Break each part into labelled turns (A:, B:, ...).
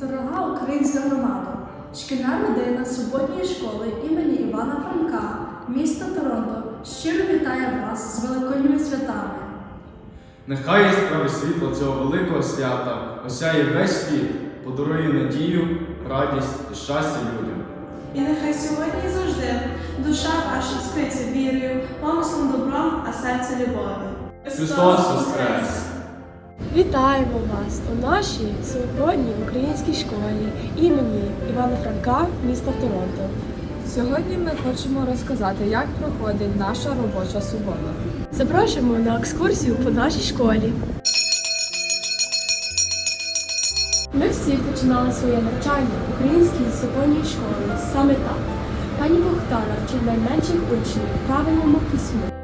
A: Дорога українська громада, шкільна родина суботньої школи імені Івана Франка, місто Торонто, щиро вітає вас з великодніми святами.
B: Нехай яскраве світло цього великого свята осяє весь світ, подарує надію, радість і щастя людям.
C: І нехай сьогодні і завжди душа ваша скриться вірою, помислом добром, а серце любові.
B: Христос Воскрес!
D: Вітаємо вас у нашій свободній українській школі імені Івана Франка, міста Торонто.
E: Сьогодні ми хочемо розказати, як проходить наша робоча субота.
D: Запрошуємо на екскурсію по нашій школі. Ми всі починали своє навчання в українській суботній школі саме так. Пані Богдана вчить найменших учнів правильному письму.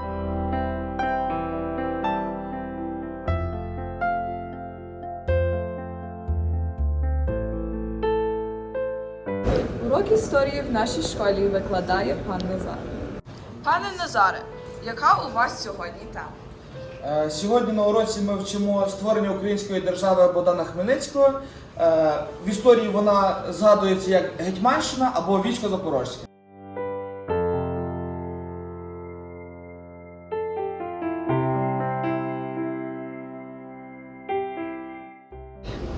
E: Урок історії в нашій школі викладає пан Назар. Пане Назаре, яка у вас сьогодні тема?
F: Е, Сьогодні на уроці ми вчимо створення української держави Богдана Хмельницького. Е, В історії вона згадується як Гетьманщина або військо Запорозьке.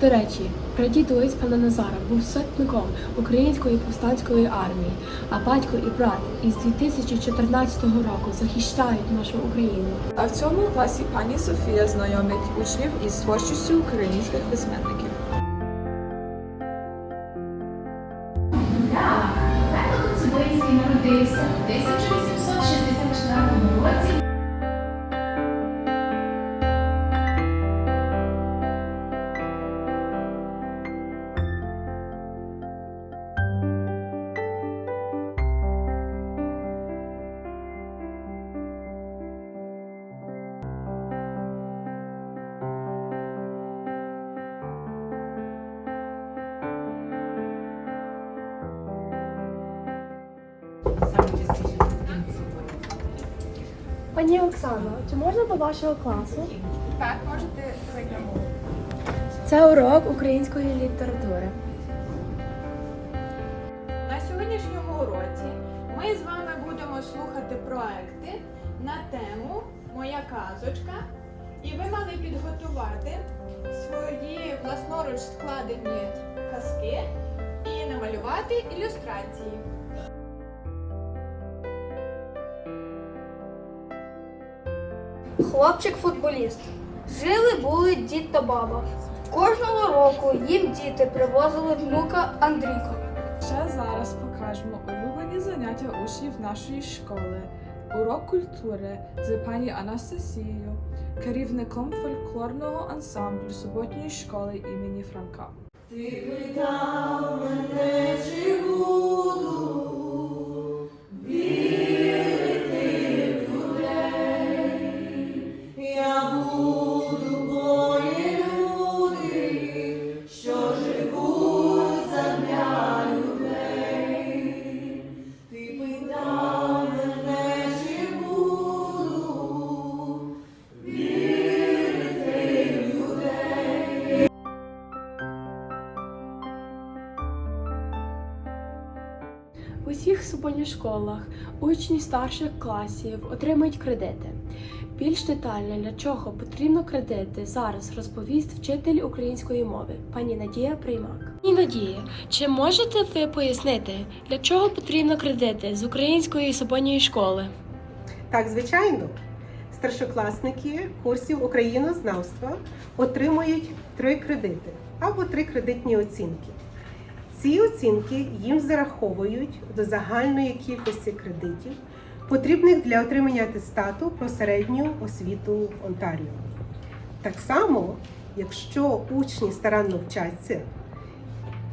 D: До речі, прадідусь пана Назара був сотником української повстанської армії, а батько і брат із 2014 року захищають нашу Україну.
E: А в цьому класі пані Софія знайомить учнів із творчістю українських письменників.
G: Мефодо Цибильський народився у 1864 році
D: Пані Оксано, чи можна до вашого класу?
E: Так, можете рекламувати.
D: Це урок української літератури.
C: На сьогоднішньому уроці ми з вами будемо слухати проекти на тему Моя казочка. І ви мали підготувати свої власноруч складені казки і намалювати ілюстрації.
H: Хлопчик-футболіст. Жили були дід та баба. Кожного року їм діти привозили внука Андрійка.
E: Ще зараз покажемо улюблені заняття учнів нашої школи. Урок культури з пані Анастасією, керівником фольклорного ансамблю суботньої школи імені Франка.
D: У всіх школах учні старших класів отримують кредити. Більш детально для чого потрібно кредити зараз розповість вчитель української мови пані Надія Приймак. Пані Надія, чи можете ви пояснити, для чого потрібно кредити з української суботньої школи?
I: Так, звичайно, старшокласники курсів українознавства отримують три кредити або три кредитні оцінки. Ці оцінки їм зараховують до загальної кількості кредитів, потрібних для отримання атестату про середню освіту в Онтаріо. Так само, якщо учні старанно вчаться,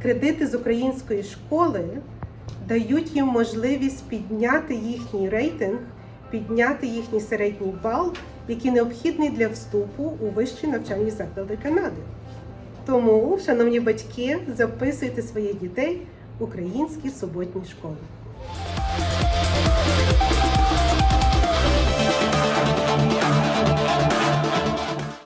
I: кредити з української школи дають їм можливість підняти їхній рейтинг, підняти їхній середній бал, який необхідний для вступу у вищі навчальні заклади Канади. Тому, шановні батьки, записуйте своїх дітей в українські суботні школи.